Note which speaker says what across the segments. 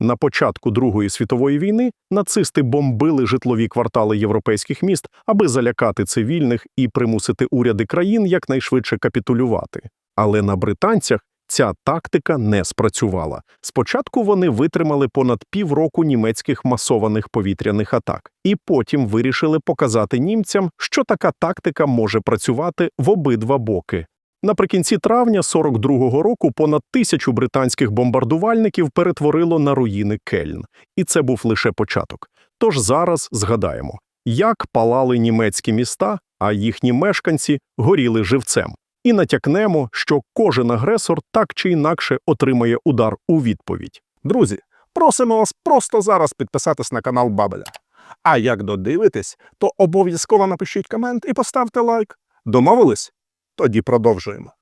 Speaker 1: На початку Другої світової війни нацисти бомбили житлові квартали європейських міст, аби залякати цивільних і примусити уряди країн якнайшвидше капітулювати. Але на британцях ця тактика не спрацювала. Спочатку вони витримали понад півроку німецьких масованих повітряних атак, і потім вирішили показати німцям, що така тактика може працювати в обидва боки. Наприкінці травня 42-го року понад тисячу британських бомбардувальників перетворило на руїни Кельн. І це був лише початок. Тож зараз згадаємо, як палали німецькі міста, а їхні мешканці горіли живцем. І натякнемо, що кожен агресор так чи інакше отримає удар у відповідь.
Speaker 2: Друзі, просимо вас просто зараз підписатись на канал Бабеля. А як додивитесь, то обов'язково напишіть комент і поставте лайк. Домовились? Тоді продовжуємо.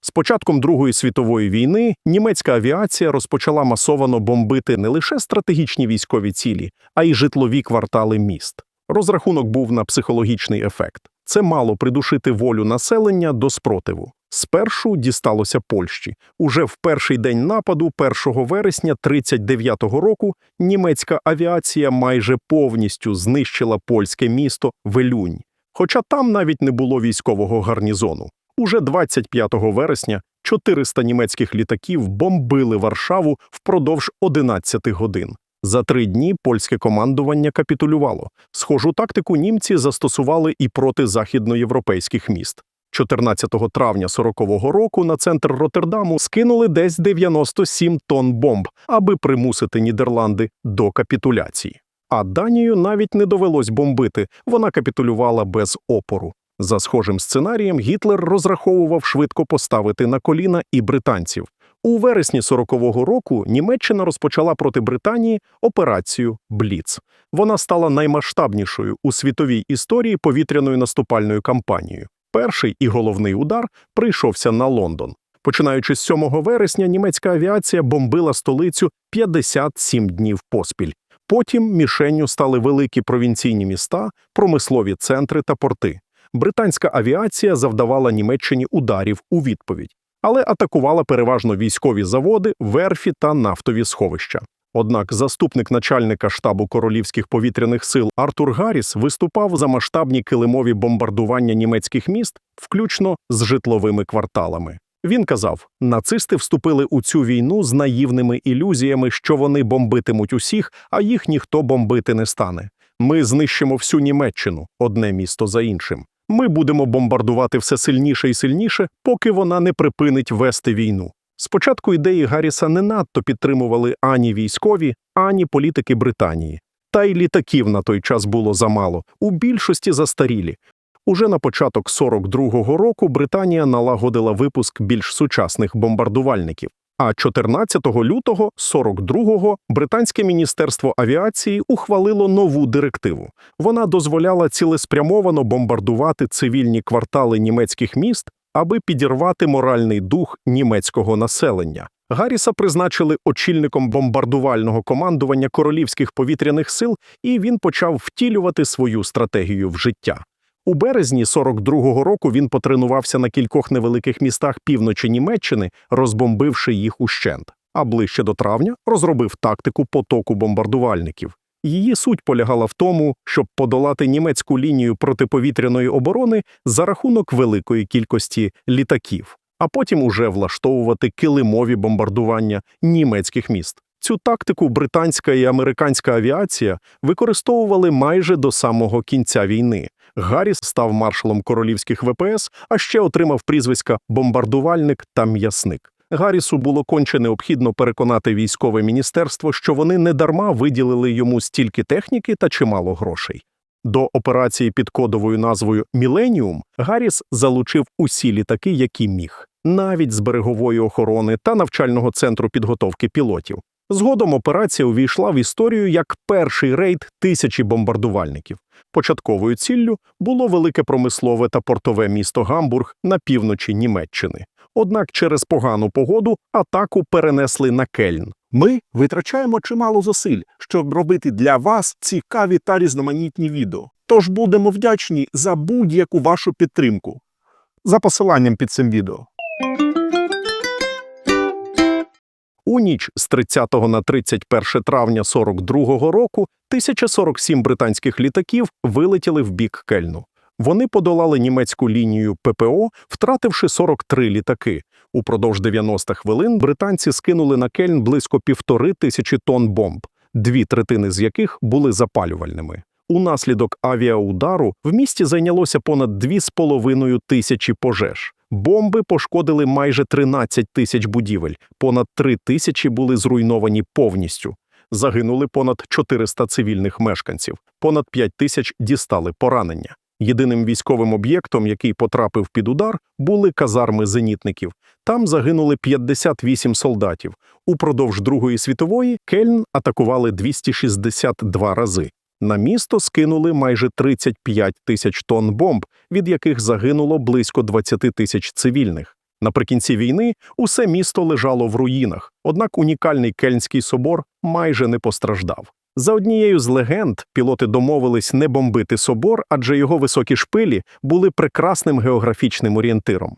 Speaker 1: З початком Другої світової війни німецька авіація розпочала масовано бомбити не лише стратегічні військові цілі, а й житлові квартали міст. Розрахунок був на психологічний ефект. Це мало придушити волю населення до спротиву. Спершу дісталося Польщі. Уже в перший день нападу, 1 вересня 39-го року, німецька авіація майже повністю знищила польське місто Велюнь. Хоча там навіть не було військового гарнізону. Уже 25 вересня 400 німецьких літаків бомбили Варшаву впродовж 11 годин. За три дні польське командування капітулювало. Схожу тактику німці застосували і проти західноєвропейських міст. 14 травня 40-го року на центр Роттердаму скинули десь 97 тонн бомб, аби примусити Нідерланди до капітуляції. А Данію навіть не довелось бомбити, вона капітулювала без опору. За схожим сценарієм Гітлер розраховував швидко поставити на коліна і британців. У вересні 40-го року Німеччина розпочала проти Британії операцію Бліц. Вона стала наймасштабнішою у світовій історії повітряною наступальною кампанією. Перший і головний удар прийшовся на Лондон. Починаючи з 7 вересня, німецька авіація бомбила столицю 57 днів поспіль. Потім мішенню стали великі провінційні міста, промислові центри та порти. Британська авіація завдавала Німеччині ударів у відповідь, але атакувала переважно військові заводи, верфі та нафтові сховища. Однак заступник начальника штабу королівських повітряних сил Артур Гарріс виступав за масштабні килимові бомбардування німецьких міст, включно з житловими кварталами. Він казав: нацисти вступили у цю війну з наївними ілюзіями, що вони бомбитимуть усіх, а їх ніхто бомбити не стане. Ми знищимо всю Німеччину, одне місто за іншим. Ми будемо бомбардувати все сильніше і сильніше, поки вона не припинить вести війну. Спочатку ідеї Гарріса не надто підтримували ані військові, ані політики Британії. Та й літаків на той час було замало, у більшості застарілі. Уже на початок 42-го року Британія налагодила випуск більш сучасних бомбардувальників. А 14 лютого 42-го британське міністерство авіації ухвалило нову директиву. Вона дозволяла цілеспрямовано бомбардувати цивільні квартали німецьких міст, аби підірвати моральний дух німецького населення. Гарріса призначили очільником бомбардувального командування королівських повітряних сил, і він почав втілювати свою стратегію в життя. У березні 42-го року він потренувався на кількох невеликих містах півночі Німеччини, розбомбивши їх ущент. А ближче до травня розробив тактику потоку бомбардувальників. Її суть полягала в тому, щоб подолати німецьку лінію протиповітряної оборони за рахунок великої кількості літаків, а потім уже влаштовувати килимові бомбардування німецьких міст. Цю тактику британська і американська авіація використовували майже до самого кінця війни. Гарріс став маршалом королівських ВПС, а ще отримав прізвиська бомбардувальник та м'ясник. Гаррісу було конче необхідно переконати військове міністерство, що вони недарма виділили йому стільки техніки та чимало грошей. До операції під кодовою назвою Міленіум Гарріс залучив усі літаки, які міг, навіть з берегової охорони та навчального центру підготовки пілотів. Згодом операція увійшла в історію як перший рейд тисячі бомбардувальників. Початковою ціллю було велике промислове та портове місто Гамбург на півночі Німеччини. Однак через погану погоду атаку перенесли на Кельн.
Speaker 2: Ми витрачаємо чимало зусиль, щоб робити для вас цікаві та різноманітні відео. Тож будемо вдячні за будь-яку вашу підтримку. за посиланням під цим відео.
Speaker 1: У ніч з 30 на 31 травня 42 року 1047 британських літаків вилетіли в бік Кельну. Вони подолали німецьку лінію ППО, втративши 43 літаки. Упродовж 90 хвилин британці скинули на Кельн близько півтори тисячі тонн бомб, дві третини з яких були запалювальними. Унаслідок авіаудару в місті зайнялося понад 2,5 тисячі пожеж. Бомби пошкодили майже 13 тисяч будівель, понад 3 тисячі були зруйновані повністю. Загинули понад 400 цивільних мешканців, понад 5 тисяч дістали поранення. Єдиним військовим об'єктом, який потрапив під удар, були казарми зенітників. Там загинули 58 солдатів. Упродовж Другої світової Кельн атакували 262 рази. На місто скинули майже 35 тисяч тонн бомб, від яких загинуло близько 20 тисяч цивільних. Наприкінці війни усе місто лежало в руїнах, однак унікальний Кельнський собор майже не постраждав. За однією з легенд, пілоти домовились не бомбити собор, адже його високі шпилі були прекрасним географічним орієнтиром.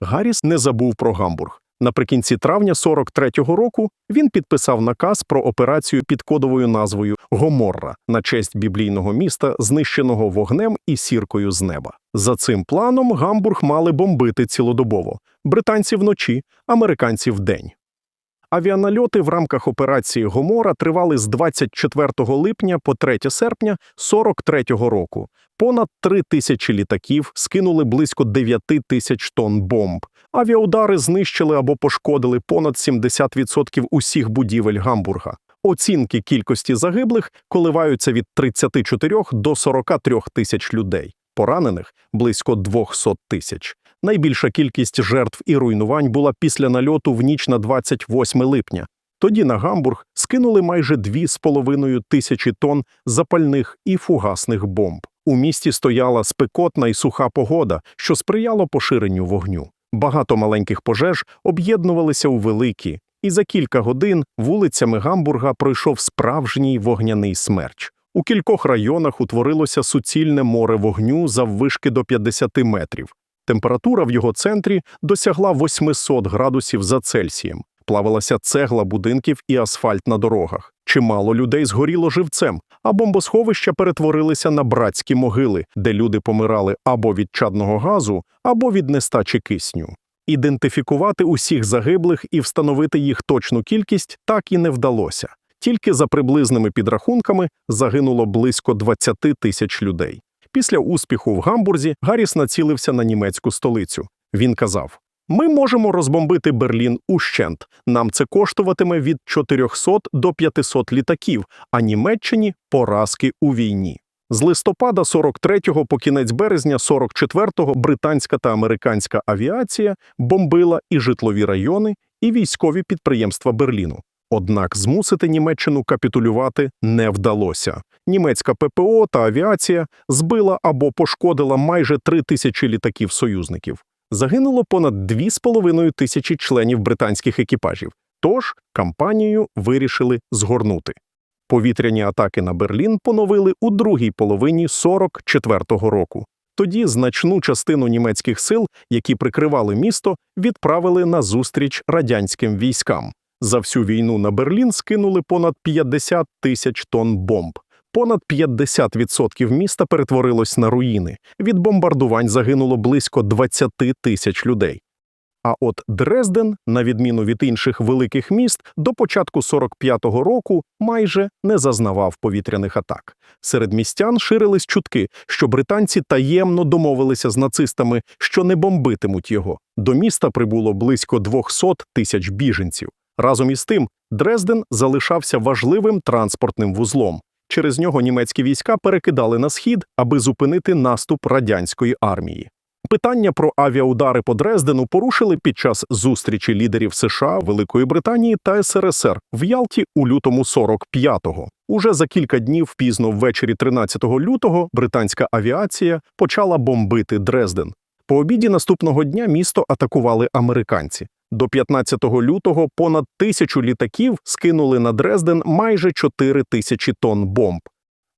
Speaker 1: Гарріс не забув про Гамбург. Наприкінці травня 43-го року він підписав наказ про операцію під кодовою назвою Гоморра на честь біблійного міста, знищеного вогнем і сіркою з неба. За цим планом Гамбург мали бомбити цілодобово британці вночі, американці вдень. Авіанальоти в рамках операції Гомора тривали з 24 липня по 3 серпня 43-го року. Понад 3 тисячі літаків скинули близько 9 тисяч тонн бомб. Авіаудари знищили або пошкодили понад 70% усіх будівель Гамбурга. Оцінки кількості загиблих коливаються від 34 до 43 тисяч людей. Поранених – близько 200 тисяч. Найбільша кількість жертв і руйнувань була після нальоту в ніч на 28 липня. Тоді на Гамбург скинули майже 2,5 тисячі тонн запальних і фугасних бомб. У місті стояла спекотна і суха погода, що сприяло поширенню вогню. Багато маленьких пожеж об'єднувалися у великі, і за кілька годин вулицями Гамбурга пройшов справжній вогняний смерч. У кількох районах утворилося суцільне море вогню заввишки до 50 метрів. Температура в його центрі досягла 800 градусів за Цельсієм. Плавилася цегла будинків і асфальт на дорогах. Чимало людей згоріло живцем, а бомбосховища перетворилися на братські могили, де люди помирали або від чадного газу, або від нестачі кисню. Ідентифікувати усіх загиблих і встановити їх точну кількість так і не вдалося. Тільки за приблизними підрахунками загинуло близько 20 тисяч людей. Після успіху в Гамбурзі Гарріс націлився на німецьку столицю. Він казав: Ми можемо розбомбити Берлін ущент. Нам це коштуватиме від 400 до 500 літаків, а Німеччині поразки у війні. З листопада 43-го по кінець березня 44-го британська та американська авіація бомбила і житлові райони, і військові підприємства Берліну. Однак змусити Німеччину капітулювати не вдалося. Німецька ППО та авіація збила або пошкодила майже три тисячі літаків союзників. Загинуло понад 2,5 тисячі членів британських екіпажів. Тож кампанію вирішили згорнути. Повітряні атаки на Берлін поновили у другій половині 44-го року. Тоді значну частину німецьких сил, які прикривали місто, відправили на зустріч радянським військам. За всю війну на Берлін скинули понад 50 тисяч тонн бомб. Понад 50% міста перетворилось на руїни. Від бомбардувань загинуло близько 20 тисяч людей. А от Дрезден, на відміну від інших великих міст, до початку 45-го року майже не зазнавав повітряних атак. Серед містян ширились чутки, що британці таємно домовилися з нацистами, що не бомбитимуть його. До міста прибуло близько 200 тисяч біженців. Разом із тим, Дрезден залишався важливим транспортним вузлом. Через нього німецькі війська перекидали на схід, аби зупинити наступ радянської армії. Питання про авіаудари по Дрездену порушили під час зустрічі лідерів США, Великої Британії та СРСР в Ялті у лютому 45-го. Уже за кілька днів пізно ввечері 13 лютого британська авіація почала бомбити Дрезден. По обіді наступного дня місто атакували американці. До 15 лютого понад тисячу літаків скинули на Дрезден майже 4 тисячі тонн бомб.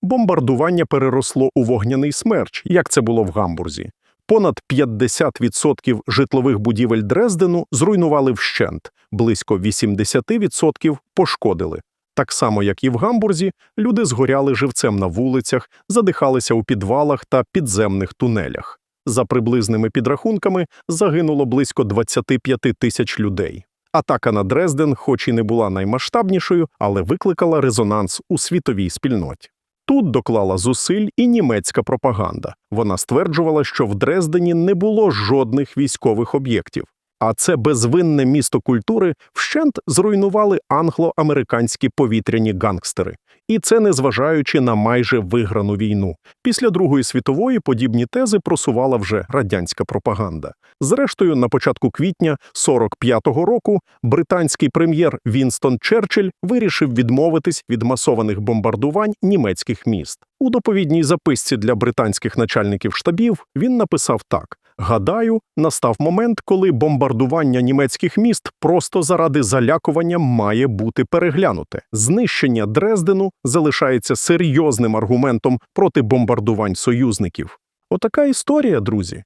Speaker 1: Бомбардування переросло у вогняний смерч, як це було в Гамбурзі. Понад 50% житлових будівель Дрездену зруйнували вщент, близько 80% пошкодили. Так само, як і в Гамбурзі, люди згоряли живцем на вулицях, задихалися у підвалах та підземних тунелях. За приблизними підрахунками загинуло близько 25 тисяч людей. Атака на Дрезден, хоч і не була наймасштабнішою, але викликала резонанс у світовій спільноті. Тут доклала зусиль і німецька пропаганда. Вона стверджувала, що в Дрездені не було жодних військових об'єктів. А це безвинне місто культури вщент зруйнували англо-американські повітряні гангстери. І це незважаючи на майже виграну війну. Після Другої світової подібні тези просувала вже радянська пропаганда. Зрештою, на початку квітня 45-го року британський прем'єр Вінстон Черчилль вирішив відмовитись від масованих бомбардувань німецьких міст. У доповідній записці для британських начальників штабів він написав так: Гадаю, настав момент, коли бомбардування німецьких міст просто заради залякування має бути переглянуте. Знищення Дрездену залишається серйозним аргументом проти бомбардувань союзників. Отака історія, друзі.